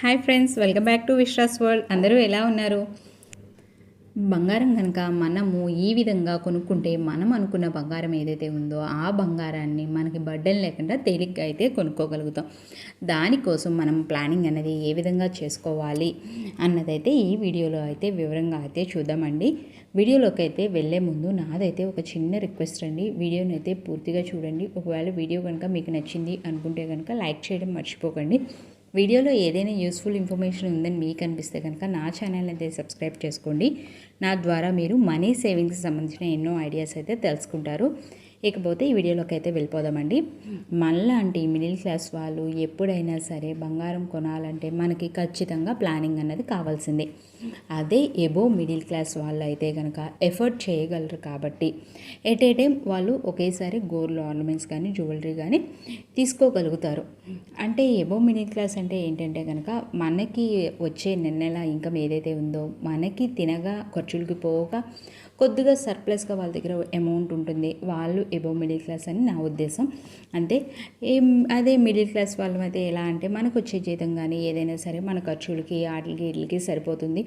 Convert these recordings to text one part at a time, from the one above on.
Hi friends welcome back to Vishwas world. అందరూ ఎలా ఉన్నారు? బంగారం కనుక మనము ఈ విధంగా కొనుక్కుంటే మనం అనుకున్న బంగారం ఏదైతే ఉందో ఆ బంగారాన్ని మనకి బడ్డలు లేకుండా తేలిగ్గా అయితే కొనుక్కోగలుగుతాం. దానికోసం మనం ప్లానింగ్ అనేది ఏ విధంగా చేసుకోవాలి అన్నదైతే ఈ వీడియోలో అయితే వివరంగా అయితే చూద్దామండి. వీడియోలోకి అయితే వెళ్ళే ముందు నాదైతే ఒక చిన్న రిక్వెస్ట్ అండి. వీడియోని అయితే పూర్తిగా చూడండి. ఒకవేళ వీడియో కనుక మీకు నచ్చింది అనుకుంటే కనుక లైక్ చేయడం మర్చిపోకండి. వీడియోలో ఏదైనా యూస్ఫుల్ ఇన్ఫర్మేషన్ ఉందని మీకు అనిపిస్తే కనుక నా ఛానల్ అయితే సబ్స్క్రైబ్ చేసుకోండి. నా ద్వారా మీరు మనీ సేవింగ్స్కి సంబంధించిన ఎన్నో ఐడియాస్ అయితే తెలుసుకుంటారు. ఇకపోతే ఈ వీడియోలోకి అయితే వెళ్ళిపోదామండి. మనలాంటి మిడిల్ క్లాస్ వాళ్ళు ఎప్పుడైనా సరే బంగారం కొనాలంటే మనకి ఖచ్చితంగా ప్లానింగ్ అన్నది కావాల్సిందే. అదే ఎబో మిడిల్ క్లాస్ వాళ్ళు అయితే కనుక ఎఫర్ట్ చేయగలరు కాబట్టి ఎట్ ఏ టైం వాళ్ళు ఒకేసారి గోల్డ్ ఆర్నమెంట్స్ కానీ జ్యువెలరీ కానీ తీసుకోగలుగుతారు. అంటే ఎబో మిడిల్ క్లాస్ అంటే ఏంటంటే కనుక మనకి వచ్చే నెల ఇన్కమ్ ఏదైతే ఉందో మనకి తినగా ఖర్చులకి పోగా కొద్దిగా సర్ప్లస్గా వాళ్ళ దగ్గర అమౌంట్ ఉంటుంది. వాళ్ళు ఎబో మిడిల్ క్లాస్ అని నా ఉద్దేశం. అంటే ఏం అదే మిడిల్ క్లాస్ వాళ్ళం అయితే ఎలా అంటే మనకు వచ్చే జీతం కానీ ఏదైనా సరే మన ఖర్చులకి వాటికి వీటికి సరిపోతుంది.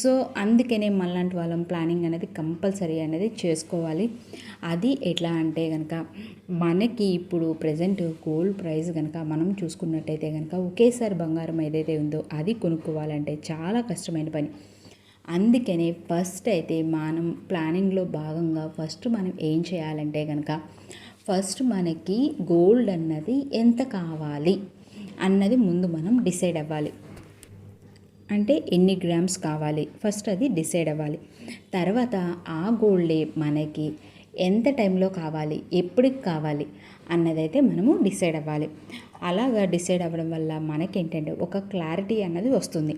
సో అందుకనే మనలాంటి వాళ్ళం ప్లానింగ్ అనేది కంపల్సరీ అనేది చేసుకోవాలి. అది ఎట్లా అంటే కనుక మనకి ఇప్పుడు ప్రజెంట్ గోల్డ్ ప్రైస్ కనుక మనం చూసుకున్నట్టయితే కనుక ఒకేసారి బంగారం ఏదైతే ఉందో అది కొనుక్కోవాలంటే చాలా కష్టమైన పని. అందుకనే ఫస్ట్ అయితే మనం ప్లానింగ్లో భాగంగా ఫస్ట్ మనం ఏం చేయాలంటే కనుక ఫస్ట్ మనకి గోల్డ్ అన్నది ఎంత కావాలి అన్నది ముందు మనం డిసైడ్ అవ్వాలి. అంటే ఎన్ని గ్రామ్స్ కావాలి ఫస్ట్ అది డిసైడ్ అవ్వాలి. తర్వాత ఆ గోల్డే మనకి ఎంత టైంలో కావాలి ఎప్పటికి కావాలి అన్నదైతే మనము డిసైడ్ అవ్వాలి. అలాగా డిసైడ్ అవ్వడం వల్ల మనకేంటంటే ఒక క్లారిటీ అన్నది వస్తుంది.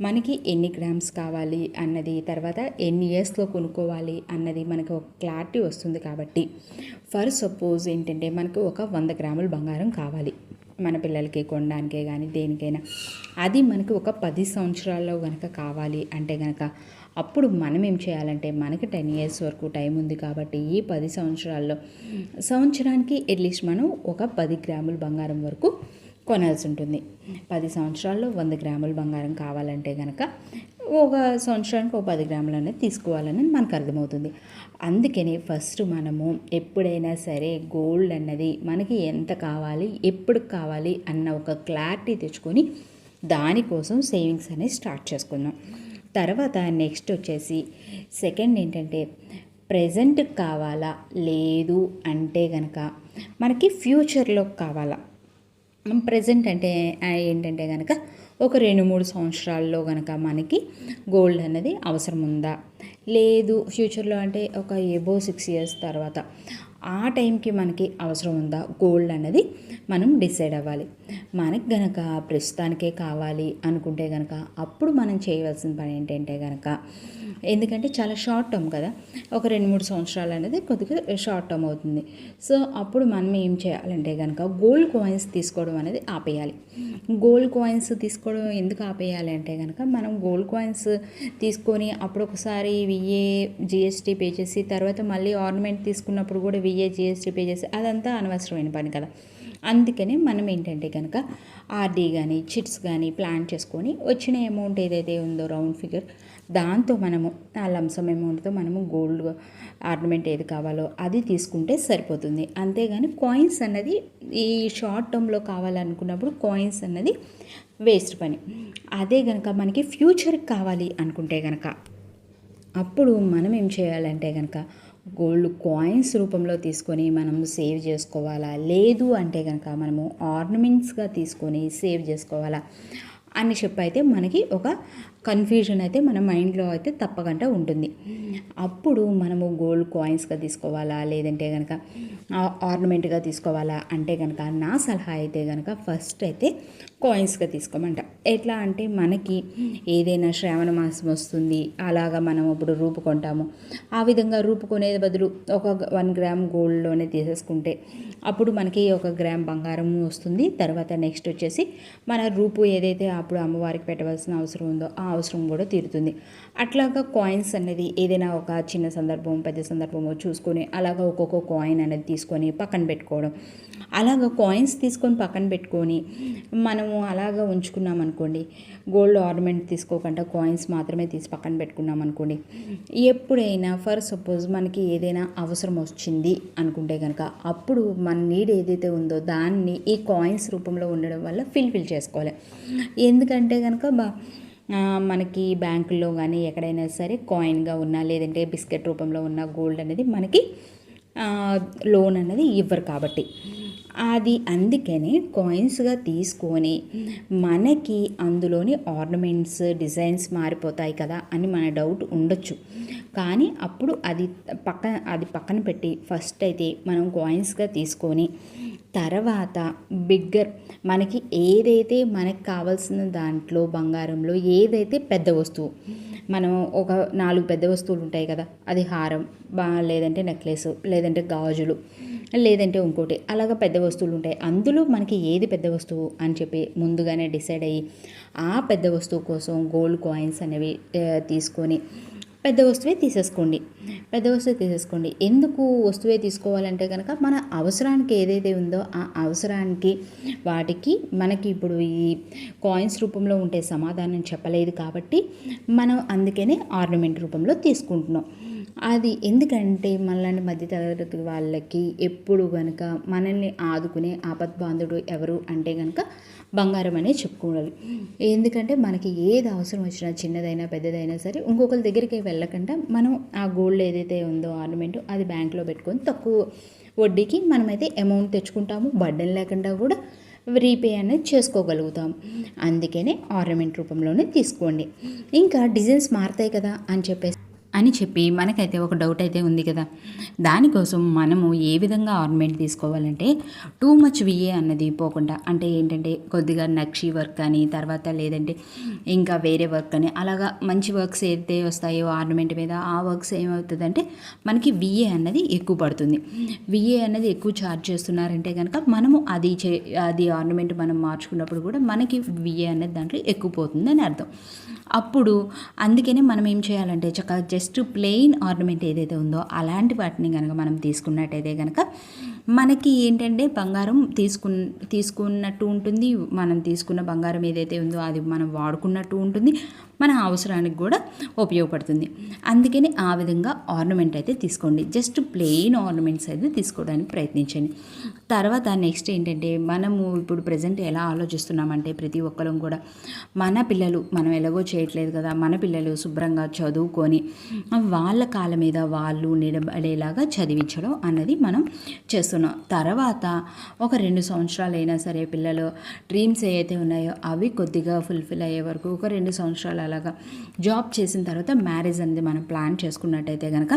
మనకి ఎన్ని గ్రామ్స్ కావాలి అన్నది తర్వాత ఎన్ని ఇయర్స్లో కొనుక్కోవాలి అన్నది మనకు ఒక క్లారిటీ వస్తుంది కాబట్టి. ఫర్ సపోజ్ ఏంటంటే మనకు ఒక వంద గ్రాముల బంగారం కావాలి. మన పిల్లలకి కొనడానికే కానీ దేనికైనా. అది మనకి ఒక పది సంవత్సరాల్లో కనుక కావాలి అంటే కనుక అప్పుడు మనం ఏం చేయాలంటే మనకి టెన్ ఇయర్స్ వరకు టైం ఉంది కాబట్టి ఈ పది సంవత్సరాల్లో సంవత్సరానికి అట్లీస్ట్ మనం ఒక పది గ్రాముల బంగారం వరకు కొనాల్సి ఉంటుంది. పది సంవత్సరాల్లో వంద గ్రాముల బంగారం కావాలంటే కనుక ఒక సంవత్సరానికి ఒక పది గ్రాములు అనేది తీసుకోవాలని మనకు అర్థమవుతుంది. అందుకని ఫస్ట్ మనము ఎప్పుడైనా సరే గోల్డ్ అన్నది మనకి ఎంత కావాలి ఎప్పుడు కావాలి అన్న ఒక క్లారిటీ తెచ్చుకొని దానికోసం సేవింగ్స్ అనేది స్టార్ట్ చేసుకుందాం. తర్వాత నెక్స్ట్ వచ్చేసి సెకండ్ ఏంటంటే ప్రజెంట్ కావాలా లేదు అంటే కనుక మనకి ఫ్యూచర్లో కావాలా. ప్రజెంట్ అంటే ఏంటంటే కనుక ఒక రెండు మూడు సంవత్సరాల్లో కనుక మనకి గోల్డ్ అనేది అవసరం ఉందా? లేదు ఫ్యూచర్లో అంటే ఒక ఏబో సిక్స్ ఇయర్స్ తర్వాత ఆ టైంకి మనకి అవసరం ఉందా? గోల్డ్ అనేది మనం డిసైడ్ అవ్వాలి. మనకి గనక ప్రస్తుతానికే కావాలి అనుకుంటే కనుక అప్పుడు మనం చేయవలసిన పని ఏంటంటే కనుక ఎందుకంటే చాలా షార్ట్ టర్మ్ కదా. ఒక రెండు మూడు సంవత్సరాలు అనేది కొద్దిగా షార్ట్ టర్మ్ అవుతుంది. సో అప్పుడు మనం ఏం చేయాలంటే కనుక గోల్డ్ కాయిన్స్ తీసుకోవడం అనేది ఆపేయాలి. గోల్డ్ కాయిన్స్ తీసుకోవడం ఎందుకు ఆపేయాలి అంటే కనుక మనం గోల్డ్ కాయిన్స్ తీసుకొని అప్పుడు ఒకసారి విఏ జిఎస్టీ పే చేసి తర్వాత మళ్ళీ ఆర్నమెంట్ తీసుకున్నప్పుడు కూడా విఏ జిఎస్టీ పే చేసి అదంతా అనవసరమైన పని కదా. అందుకని మనం ఏంటంటే కనుక ఆర్డీ కానీ చిట్స్ కానీ ప్లాన్ చేసుకొని వచ్చిన అమౌంట్ ఏదైతే ఉందో రౌండ్ ఫిగర్ దాంతో మనము ఆ లంసం అమౌంట్తో మనము గోల్డ్ ఆర్నమెంట్ ఏది కావాలో అది తీసుకుంటే సరిపోతుంది. అంతేగాని కాయిన్స్ అన్నది ఈ షార్ట్ టర్మ్లో కావాలనుకున్నప్పుడు కాయిన్స్ అన్నది వేస్ట్ పని. అదే కనుక మనకి ఫ్యూచర్కి కావాలి అనుకుంటే కనుక అప్పుడు మనం ఏం చేయాలంటే కనుక గోల్డ్ కాయిన్స్ రూపంలో తీసుకొని మనం సేవ్ చేసుకోవాలా? లేదు అంటే కనుక మనము ఆర్నమెంట్స్గా తీసుకొని సేవ్ చేసుకోవాలా? అని చెప్పి అయితే మనకి ఒక కన్ఫ్యూజన్ అయితే మన మైండ్లో అయితే తప్పకుండా ఉంటుంది. అప్పుడు మనము గోల్డ్ కాయిన్స్గా తీసుకోవాలా? లేదంటే కనుక ఆర్నమెంట్గా తీసుకోవాలా? అంటే కనుక నా సలహా అయితే కనుక ఫస్ట్ అయితే కాయిన్స్గా తీసుకోమంట. ఎట్లా అంటే మనకి ఏదైనా శ్రావణ మాసం వస్తుంది. అలాగా మనం ఇప్పుడు రూపు కొంటాము ఆ విధంగా రూపు బదులు ఒక వన్ గ్రామ్ గోల్డ్లోనే తీసేసుకుంటే అప్పుడు మనకి ఒక గ్రామ్ బంగారం వస్తుంది. తర్వాత నెక్స్ట్ వచ్చేసి మన రూపు ఏదైతే అప్పుడు అమ్మవారికి పెట్టవలసిన అవసరం ఉందో ఆ అవసరం కూడా తీరుతుంది. అట్లాగా కాయిన్స్ అనేది ఏదైనా ఒక చిన్న సందర్భం పెద్ద సందర్భమో చూసుకొని అలాగా ఒక్కొక్క కాయిన్ అనేది తీసుకొని పక్కన పెట్టుకోవడం. అలాగ కాయిన్స్ తీసుకొని పక్కన పెట్టుకొని మనము అలాగా ఉంచుకున్నాం అనుకోండి గోల్డ్ ఆర్నమెంట్ తీసుకోకుండా కాయిన్స్ మాత్రమే తీసి పక్కన పెట్టుకున్నాం అనుకోండి ఎప్పుడైనా ఫర్ సపోజ్ మనకి ఏదైనా అవసరం వచ్చింది అనుకుంటే కనుక అప్పుడు మన నీడ్ ఏదైతే ఉందో దాన్ని ఈ కాయిన్స్ రూపంలో ఉండడం వల్ల ఫిల్ఫిల్ చేసుకోవాలి. ఎందుకంటే కనుక బా మనకి బ్యాంకుల్లో కానీ ఎక్కడైనా సరే కాయిన్గా ఉన్నా లేదంటే బిస్కెట్ రూపంలో ఉన్న గోల్డ్ అనేది మనకి లోన్ అనేది ఇవ్వరు కాబట్టి. అది అందుకనే కాయిన్స్గా తీసుకొని మనకి అందులోని ఆర్నమెంట్స్ డిజైన్స్ మారిపోతాయి కదా అని మన డౌట్ ఉండొచ్చు. కానీ అప్పుడు అది పక్కన అది పక్కన పెట్టి ఫస్ట్ అయితే మనం కాయిన్స్గా తీసుకొని తర్వాత బిగ్గర్ మనకి ఏదైతే మనకి కావాల్సిన దాంట్లో బంగారంలో ఏదైతే పెద్ద వస్తువు మనం ఒక నాలుగు పెద్ద వస్తువులు ఉంటాయి కదా అది హారం బా లేదంటే నెక్లెస్ లేదంటే గాజులు లేదంటే ఇంకోటి అలాగ పెద్ద వస్తువులు ఉంటాయి. అందులో మనకి ఏది పెద్ద వస్తువు అని చెప్పి ముందుగానే డిసైడ్ అయ్యి ఆ పెద్ద వస్తువు కోసం గోల్డ్ కాయిన్స్ అనేవి తీసుకొని పెద్ద వస్తువే తీసేసుకోండి. పెద్ద వస్తువే తీసేసుకోండి. ఎందుకు వస్తువే తీసుకోవాలంటే కనుక మన అవసరానికి ఏదైతే ఉందో ఆ అవసరానికి వాటికి మనకి ఇప్పుడు ఈ కాయిన్స్ రూపంలో ఉంటే సమాధానం చెప్పలేదు కాబట్టి మనం అందుకనే ఆర్నమెంట్ రూపంలో తీసుకుంటున్నాం. అది ఎందుకంటే మనలాంటి మధ్యతరగతి వాళ్ళకి ఎప్పుడు కనుక మనల్ని ఆదుకునే ఆపద్బాంధుడు ఎవరు అంటే కనుక బంగారం అనే చెప్పుకోవాలి. ఎందుకంటే మనకి ఏది అవసరం వచ్చినా చిన్నదైనా పెద్దదైనా సరే ఇంకొకరి దగ్గరికి వెళ్ళకుండా మనం ఆ గోల్డ్ ఏదైతే ఉందో ఆర్నమెంట్ అది బ్యాంక్లో పెట్టుకొని తక్కువ వడ్డీకి మనమైతే అమౌంట్ తెచ్చుకుంటాము. బడ్డన్ లేకుండా కూడా రీపే అనేది చేసుకోగలుగుతాం అందుకనే ఆర్నమెంట్ రూపంలోనే తీసుకోండి. ఇంకా డిజైన్స్ మారుతాయి కదా అని చెప్పేసి అని చెప్పి మనకైతే ఒక డౌట్ అయితే ఉంది కదా. దానికోసం మనము ఏ విధంగా ఆర్నమెంట్ తీసుకోవాలంటే టూ మచ్ విఏ అన్నది పోకుండా అంటే ఏంటంటే కొద్దిగా నక్షి వర్క్ అని తర్వాత లేదంటే ఇంకా వేరే వర్క్ అని అలాగా మంచి వర్క్స్ ఏదైతే వస్తాయో ఆర్నమెంట్ మీద ఆ వర్క్స్ ఏమవుతుందంటే మనకి విఏ అన్నది ఎక్కువ పడుతుంది. విఏ అన్నది ఎక్కువ ఛార్జ్ చేస్తున్నారంటే కనుక మనము అది చే అది ఆర్నమెంట్ మనం మార్చుకున్నప్పుడు కూడా మనకి విఏ అనేది దాంట్లో ఎక్కువ పోతుందని అర్థం. అప్పుడు అందుకనే మనం ఏం చేయాలంటే చక్కగా జస్ట్ ప్లెయిన్ ఆర్నమెంట్ ఏదైతే ఉందో అలాంటి వాటిని కనుక మనం తీసుకున్నట్టయితే కనుక మనకి ఏంటంటే బంగారం తీసుకు తీసుకున్నట్టు ఉంటుంది. మనం తీసుకున్న బంగారం ఏదైతే ఉందో అది మనం వాడుకున్నట్టు ఉంటుంది. మన అవసరానికి కూడా ఉపయోగపడుతుంది. అందుకని ఆ విధంగా ఆర్నమెంట్ అయితే తీసుకోండి. జస్ట్ ప్లెయిన్ ఆర్నమెంట్స్ అయితే తీసుకోవడానికి ప్రయత్నించండి. తర్వాత నెక్స్ట్ ఏంటంటే మనము ఇప్పుడు ప్రజెంట్ ఎలా ఆలోచిస్తున్నామంటే ప్రతి ఒక్కరం కూడా మన పిల్లలు మనం ఎలాగో చేయట్లేదు కదా మన పిల్లలు శుభ్రంగా చదువుకొని వాళ్ళ కాళ్ళ మీద వాళ్ళు నిలబడేలాగా చదివించడం అన్నది మనం చేస్తున్నాం. తర్వాత ఒక రెండు సంవత్సరాలు అయినా సరే పిల్లలు డ్రీమ్స్ ఏవైతే ఉన్నాయో అవి కొద్దిగా ఫుల్ఫిల్ అయ్యే వరకు ఒక రెండు సంవత్సరాలు అలాగా జాబ్ చేసిన తర్వాత మ్యారేజ్ అనేది మనం ప్లాన్ చేసుకున్నట్టయితే కనుక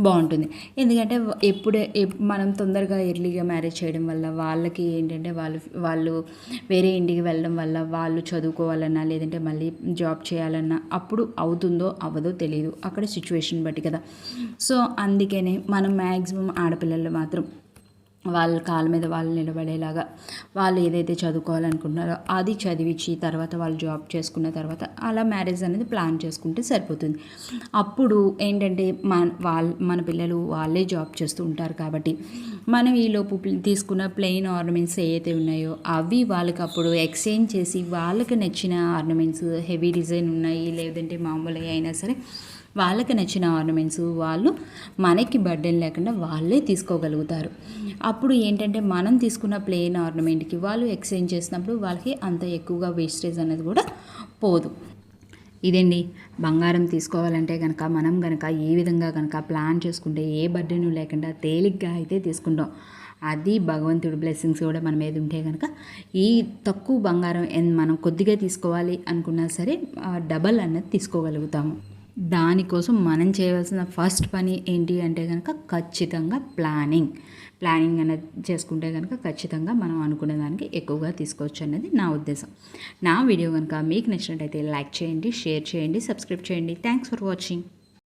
బాగుంటుంది. ఎందుకంటే ఎప్పుడే మనం తొందరగా ఎర్లీగా మ్యారేజ్ చేయడం వల్ల వాళ్ళకి ఏంటంటే వాళ్ళు వాళ్ళు వేరే ఇంటికి వెళ్ళడం వల్ల వాళ్ళు చదువుకోవాలన్నా లేదంటే మళ్ళీ జాబ్ చేయాలన్నా అప్పుడు అవుతుందో అవ్వదో తెలియదు అక్కడ సిచ్యువేషన్ బట్టి కదా. సో అందుకనే మనం మ్యాక్సిమం ఆడపిల్లలు మాత్రం వాళ్ళ కాళ్ళ మీద వాళ్ళు నిలబడేలాగా వాళ్ళు ఏదైతే చదువుకోవాలనుకుంటున్నారో అది చదివించి తర్వాత వాళ్ళు జాబ్ చేసుకున్న తర్వాత అలా మ్యారేజ్ అనేది ప్లాన్ చేసుకుంటే సరిపోతుంది. అప్పుడు ఏంటంటే మన వాళ్ళ మన పిల్లలు వాళ్ళే జాబ్ చేస్తూ ఉంటారు కాబట్టి మనం ఈలోపు తీసుకున్న ప్లెయిన్ ఆర్నమెంట్స్ ఏవైతే ఉన్నాయో అవి వాళ్ళకి అప్పుడు ఎక్స్చేంజ్ చేసి వాళ్ళకి నచ్చిన ఆర్నమెంట్స్ హెవీ డిజైన్ ఉన్నాయి లేదంటే మామూలు అయినా సరే వాళ్ళకి నచ్చిన ఆర్నమెంట్స్ వాళ్ళు మనకి బర్డెన్ లేకుండా వాళ్ళే తీసుకోగలుగుతారు. అప్పుడు ఏంటంటే మనం తీసుకున్న ప్లెయిన్ ఆర్నమెంట్కి వాళ్ళు ఎక్స్చేంజ్ చేసినప్పుడు వాళ్ళకి అంత ఎక్కువగా వేస్టేజ్ అనేది కూడా పోదు. ఇదండి బంగారం తీసుకోవాలంటే కనుక మనం కనుక ఏ విధంగా కనుక ప్లాన్ చేసుకుంటే ఏ బర్డెను లేకుండా తేలిగ్గా అయితే తీసుకుంటాం. అది భగవంతుడి బ్లెస్సింగ్స్ కూడా మన మీద ఉంటే కనుక ఈ తక్కువ బంగారం మనం కొద్దిగా తీసుకోవాలి అనుకున్నా సరే డబల్ అన్నది తీసుకోగలుగుతాము. దానికోసం మనం చేయవలసిన ఫస్ట్ పని ఏంటి అంటే కనుక ఖచ్చితంగా ప్లానింగ్. ప్లానింగ్ అనేది చేసుకుంటే కనుక ఖచ్చితంగా మనం అనుకునే దానికి ఎక్కువగా తీసుకోవచ్చు అనేది నా ఉద్దేశం. నా వీడియో కనుక మీకు నచ్చినట్టయితే లైక్ చేయండి షేర్ చేయండి సబ్స్క్రైబ్ చేయండి. Thanks for watching